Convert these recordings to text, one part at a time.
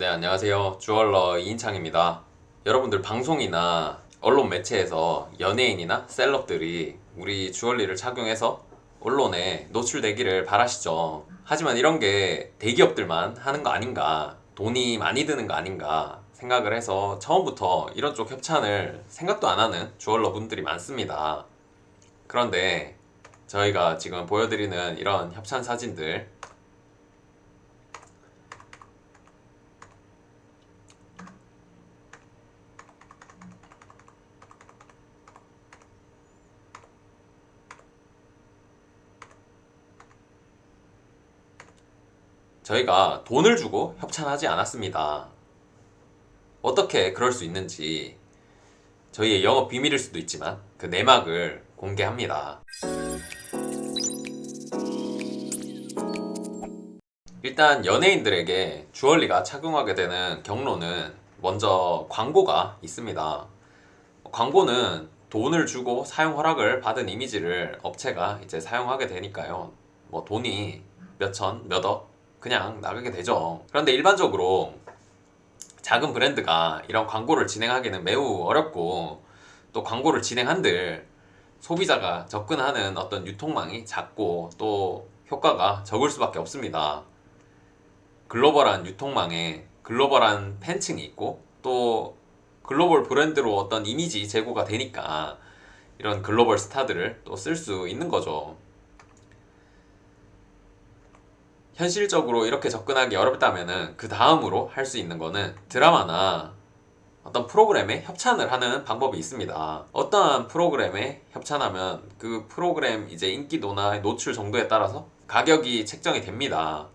네, 안녕하세요. 주얼러 이인창입니다. 여러분들 방송이나 언론 매체에서 연예인이나 셀럽들이 우리 주얼리를 착용해서 언론에 노출되기를 바라시죠. 하지만 이런 게 대기업들만 하는 거 아닌가, 돈이 많이 드는 거 아닌가 생각을 해서 처음부터 이런 쪽 협찬을 생각도 안 하는 주얼러 분들이 많습니다. 그런데 저희가 지금 보여드리는 이런 협찬 사진들 저희가 돈을 주고 협찬하지 않았습니다. 어떻게 그럴 수 있는지 저희의 영업 비밀일 수도 있지만 그 내막을 공개합니다. 일단 연예인들에게 주얼리가 착용하게 되는 경로는 먼저 광고가 있습니다. 광고는 돈을 주고 사용 허락을 받은 이미지를 업체가 이제 사용하게 되니까요. 뭐 돈이 몇 천, 몇억 그냥 나가게 되죠. 그런데 일반적으로 작은 브랜드가 이런 광고를 진행하기는 매우 어렵고 또 광고를 진행한들 소비자가 접근하는 어떤 유통망이 작고 또 효과가 적을 수밖에 없습니다. 글로벌한 유통망에 글로벌한 팬층이 있고 또 글로벌 브랜드로 어떤 이미지 제고가 되니까 이런 글로벌 스타들을 또 쓸 수 있는 거죠. 현실적으로 이렇게 접근하기 어렵다면은 그 다음으로 할 수 있는 거는 드라마나 어떤 프로그램에 협찬을 하는 방법이 있습니다. 어떠한 프로그램에 협찬하면 그 프로그램 이제 인기도나 노출 정도에 따라서 가격이 책정이 됩니다.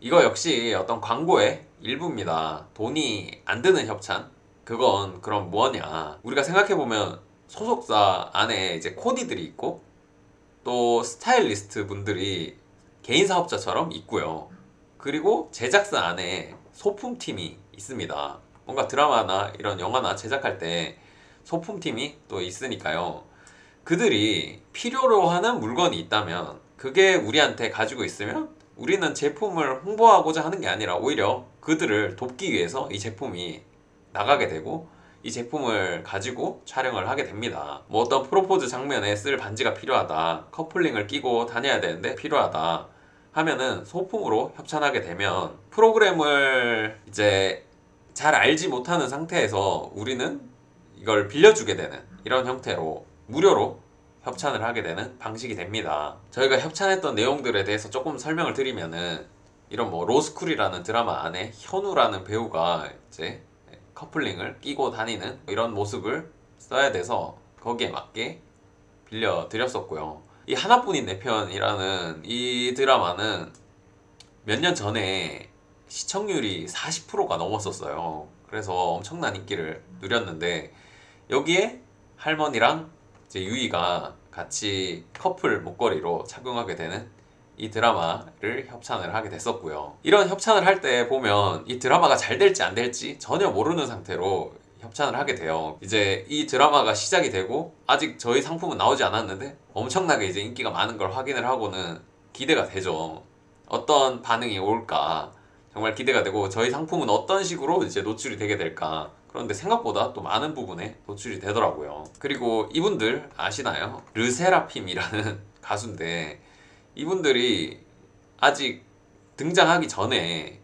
이거 역시 어떤 광고의 일부입니다. 돈이 안 드는 협찬? 그건 그럼 뭐냐? 우리가 생각해보면 소속사 안에 이제 코디들이 있고 또 스타일리스트 분들이 개인 사업자처럼 있고요. 그리고 제작사 안에 소품팀이 있습니다. 뭔가 드라마나 이런 영화나 제작할 때 소품팀이 또 있으니까요. 그들이 필요로 하는 물건이 있다면 그게 우리한테 가지고 있으면 우리는 제품을 홍보하고자 하는 게 아니라 오히려 그들을 돕기 위해서 이 제품이 나가게 되고 이 제품을 가지고 촬영을 하게 됩니다. 뭐 어떤 프로포즈 장면에 쓸 반지가 필요하다. 커플링을 끼고 다녀야 되는데 필요하다. 하면은 소품으로 협찬하게 되면 프로그램을 이제 잘 알지 못하는 상태에서 우리는 이걸 빌려주게 되는 이런 형태로 무료로 협찬을 하게 되는 방식이 됩니다. 저희가 협찬했던 내용들에 대해서 조금 설명을 드리면은 이런 뭐 로스쿨이라는 드라마 안에 현우라는 배우가 이제 커플링을 끼고 다니는 이런 모습을 써야 돼서 거기에 맞게 빌려 드렸었고요. 이 하나뿐인 내 편이라는 이 드라마는 몇 년 전에 시청률이 40%가 넘었었어요. 그래서 엄청난 인기를 누렸는데 여기에 할머니랑 이제 유이가 같이 커플 목걸이로 착용하게 되는 이 드라마를 협찬을 하게 됐었고요. 이런 협찬을 할 때 보면 이 드라마가 잘 될지 안 될지 전혀 모르는 상태로 협찬을 하게 돼요. 이제 이 드라마가 시작이 되고 아직 저희 상품은 나오지 않았는데 엄청나게 이제 인기가 많은 걸 확인을 하고는 기대가 되죠. 어떤 반응이 올까 정말 기대가 되고 저희 상품은 어떤 식으로 이제 노출이 되게 될까 그런데 생각보다 또 많은 부분에 노출이 되더라고요. 그리고 이분들 아시나요? 르세라핌이라는 가수인데 이분들이 아직 등장하기 전에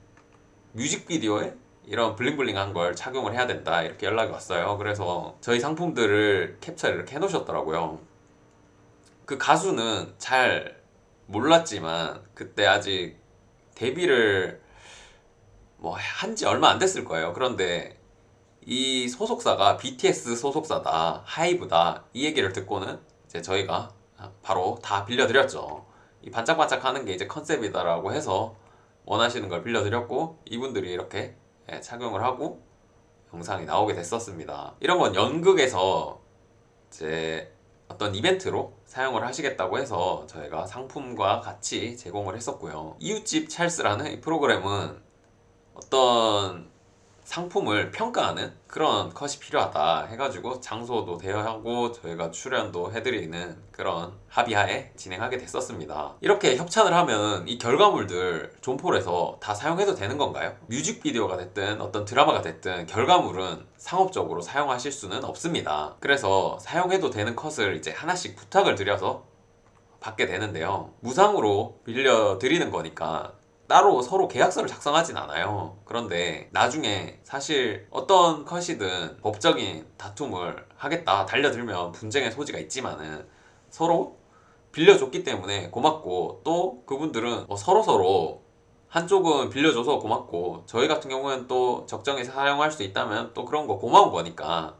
뮤직비디오에 이런 블링블링한 걸 착용을 해야 된다 이렇게 연락이 왔어요. 그래서 저희 상품들을 캡처를 이렇게 해놓으셨더라고요. 그 가수는 잘 몰랐지만 그때 아직 데뷔를 뭐 한 지 얼마 안 됐을 거예요. 그런데 이 소속사가 BTS 소속사다, 하이브다 이 얘기를 듣고는 이제 저희가 바로 다 빌려드렸죠. 이 반짝반짝하는 게 이제 컨셉이다라고 해서 원하시는 걸 빌려드렸고 이분들이 이렇게 예, 착용을 하고 영상이 나오게 됐었습니다. 이런 건 연극에서 이제 어떤 이벤트로 사용을 하시겠다고 해서 저희가 상품과 같이 제공을 했었고요. 이웃집 찰스라는 이 프로그램은 어떤 상품을 평가하는 그런 컷이 필요하다 해가지고 장소도 대여하고 저희가 출연도 해드리는 그런 합의하에 진행하게 됐었습니다. 이렇게 협찬을 하면 이 결과물들 존폴에서 다 사용해도 되는 건가요? 뮤직비디오가 됐든 어떤 드라마가 됐든 결과물은 상업적으로 사용하실 수는 없습니다. 그래서 사용해도 되는 컷을 이제 하나씩 부탁을 드려서 받게 되는데요. 무상으로 빌려드리는 거니까 따로 서로 계약서를 작성하진 않아요. 그런데 나중에 사실 어떤 컷이든 법적인 다툼을 하겠다 달려들면 분쟁의 소지가 있지만은 서로 빌려줬기 때문에 고맙고 또 그분들은 뭐 서로서로 한쪽은 빌려줘서 고맙고 저희 같은 경우는 또 적정히 사용할 수 있다면 또 그런 거 고마운 거니까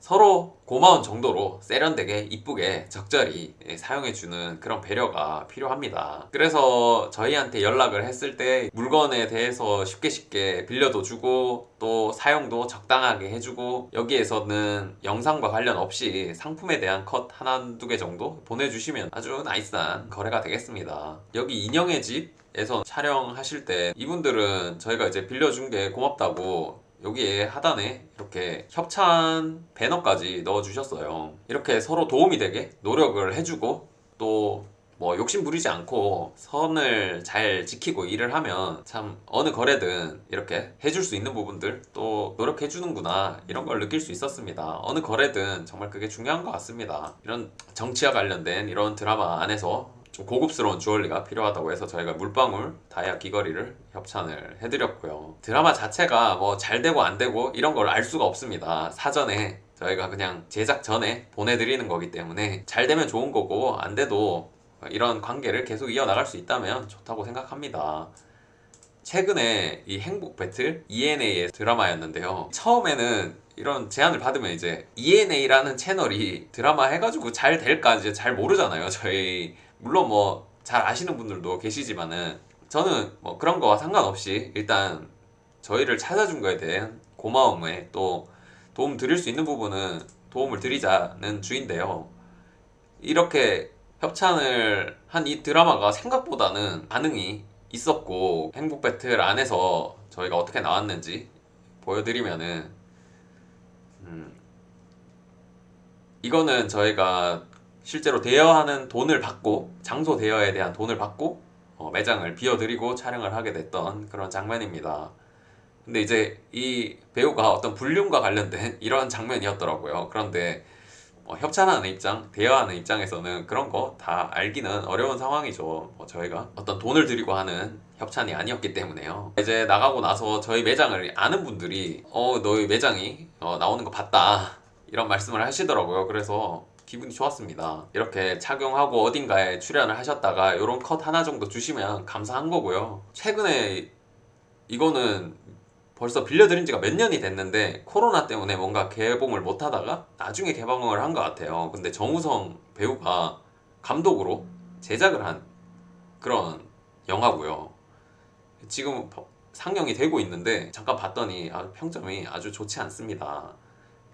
서로 고마운 정도로 세련되게 이쁘게 적절히 예, 사용해주는 그런 배려가 필요합니다. 그래서 저희한테 연락을 했을 때 물건에 대해서 쉽게 쉽게 빌려도 주고 또 사용도 적당하게 해주고 여기에서는 영상과 관련 없이 상품에 대한 컷 하나 두 개 정도 보내주시면 아주 나이스한 거래가 되겠습니다. 여기 인형의 집 에서 촬영하실 때 이분들은 저희가 이제 빌려준 게 고맙다고 여기에 하단에 이렇게 협찬 배너까지 넣어주셨어요. 이렇게 서로 도움이 되게 노력을 해주고 또 뭐 욕심 부리지 않고 선을 잘 지키고 일을 하면 참 어느 거래든 이렇게 해줄 수 있는 부분들 또 노력해 주는구나 이런 걸 느낄 수 있었습니다. 어느 거래든 정말 그게 중요한 것 같습니다. 이런 정치와 관련된 이런 드라마 안에서 좀 고급스러운 주얼리가 필요하다고 해서 저희가 물방울 다이아 귀걸이를 협찬을 해드렸고요. 드라마 자체가 뭐 잘 되고 안 되고 이런 걸 알 수가 없습니다. 사전에 저희가 그냥 제작 전에 보내드리는 거기 때문에 잘 되면 좋은 거고 안 돼도 이런 관계를 계속 이어나갈 수 있다면 좋다고 생각합니다. 최근에 이 행복 배틀 ENA의 드라마였는데요. 처음에는 이런 제안을 받으면 이제 ENA라는 채널이 드라마 해가지고 잘 될까 이제 잘 모르잖아요. 저희 물론 뭐 잘 아시는 분들도 계시지만은 저는 뭐 그런 거와 상관없이 일단 저희를 찾아준 거에 대한 고마움에 또 도움 드릴 수 있는 부분은 도움을 드리자는 주인데요. 이렇게 협찬을 한 이 드라마가 생각보다는 반응이 있었고 행복 배틀 안에서 저희가 어떻게 나왔는지 보여드리면은 음, 이거는 저희가 실제로 대여하는 돈을 받고 장소 대여에 대한 돈을 받고 어, 매장을 비워드리고 촬영을 하게 됐던 그런 장면입니다. 근데 이제 이 배우가 어떤 불륜과 관련된 이런 장면이었더라고요. 그런데 뭐 협찬하는 입장, 대여하는 입장에서는 그런 거 다 알기는 어려운 상황이죠. 뭐 저희가 어떤 돈을 들이고 하는 협찬이 아니었기 때문에요. 이제 나가고 나서 저희 매장을 아는 분들이 어 너희 매장이 어, 나오는 거 봤다 이런 말씀을 하시더라고요. 그래서 기분이 좋았습니다. 이렇게 착용하고 어딘가에 출연을 하셨다가 이런 컷 하나 정도 주시면 감사한 거고요. 최근에 이거는 벌써 빌려드린 지가 몇 년이 됐는데 코로나 때문에 뭔가 개봉을 못 하다가 나중에 개봉을 한 것 같아요. 근데 정우성 배우가 감독으로 제작을 한 그런 영화고요. 지금 상영이 되고 있는데 잠깐 봤더니 아, 평점이 아주 좋지 않습니다.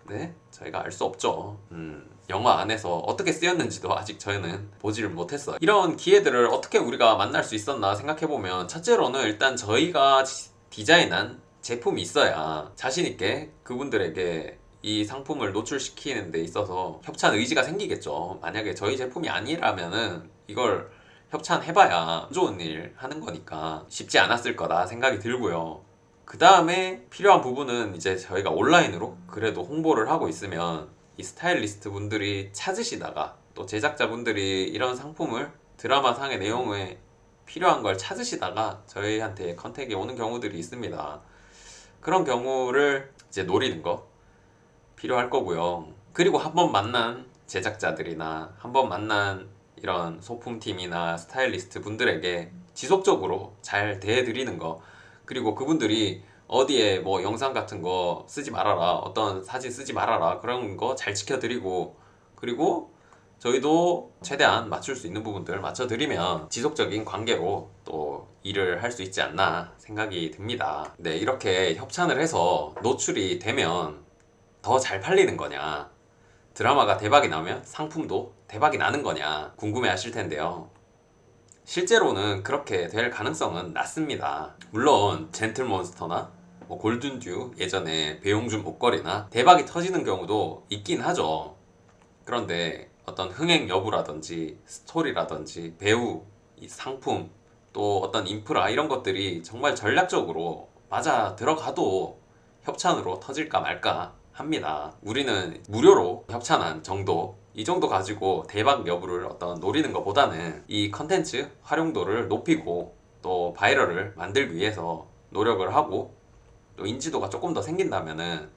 네, 저희가 알 수 없죠. 음, 영화 안에서 어떻게 쓰였는지도 아직 저희는 보지를 못했어요. 이런 기회들을 어떻게 우리가 만날 수 있었나 생각해보면 첫째로는 일단 저희가 디자인한 제품이 있어야 자신있게 그분들에게 이 상품을 노출시키는 데 있어서 협찬 의지가 생기겠죠. 만약에 저희 제품이 아니라면은 이걸 협찬해봐야 안 좋은 일 하는 거니까 쉽지 않았을 거다 생각이 들고요. 그 다음에 필요한 부분은 이제 저희가 온라인으로 그래도 홍보를 하고 있으면 이 스타일리스트 분들이 찾으시다가 또 제작자 분들이 이런 상품을 드라마 상의 내용에 필요한 걸 찾으시다가 저희한테 컨택이 오는 경우들이 있습니다. 그런 경우를 이제 노리는 거 필요할 거고요. 그리고 한 번 만난 제작자들이나 한 번 만난 이런 소품팀이나 스타일리스트 분들에게 지속적으로 잘 대해드리는 거 그리고 그분들이 어디에 뭐 영상 같은 거 쓰지 말아라 어떤 사진 쓰지 말아라 그런 거 잘 지켜드리고 그리고 저희도 최대한 맞출 수 있는 부분들 맞춰드리면 지속적인 관계로 또 일을 할 수 있지 않나 생각이 듭니다. 네, 이렇게 협찬을 해서 노출이 되면 더 잘 팔리는 거냐, 드라마가 대박이 나면 상품도 대박이 나는 거냐 궁금해 하실 텐데요. 실제로는 그렇게 될 가능성은 낮습니다. 물론 젠틀몬스터나 뭐 골든듀 예전에 배용준 목걸이나 대박이 터지는 경우도 있긴 하죠. 그런데 어떤 흥행 여부라든지 스토리라든지 배우, 이 상품 또 어떤 인프라 이런 것들이 정말 전략적으로 맞아 들어가도 협찬으로 터질까 말까 합니다. 우리는 무료로 협찬한 정도 이 정도 가지고 대박 여부를 어떤 노리는 것보다는 이 컨텐츠 활용도를 높이고 또 바이럴을 만들기 위해서 노력을 하고 또 인지도가 조금 더 생긴다면은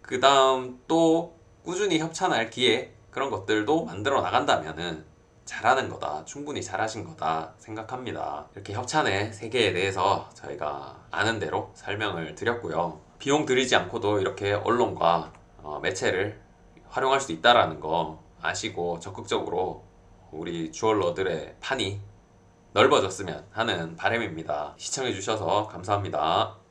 그 다음 또 꾸준히 협찬할 기회 그런 것들도 만들어 나간다면은 잘하는 거다 충분히 잘하신 거다 생각합니다. 이렇게 협찬의 세계에 대해서 저희가 아는 대로 설명을 드렸고요. 비용 들이지 않고도 이렇게 언론과 어, 매체를 활용할 수 있다라는 거 아시고 적극적으로 우리 주얼러들의 판이 넓어졌으면 하는 바람입니다. 시청해 주셔서 감사합니다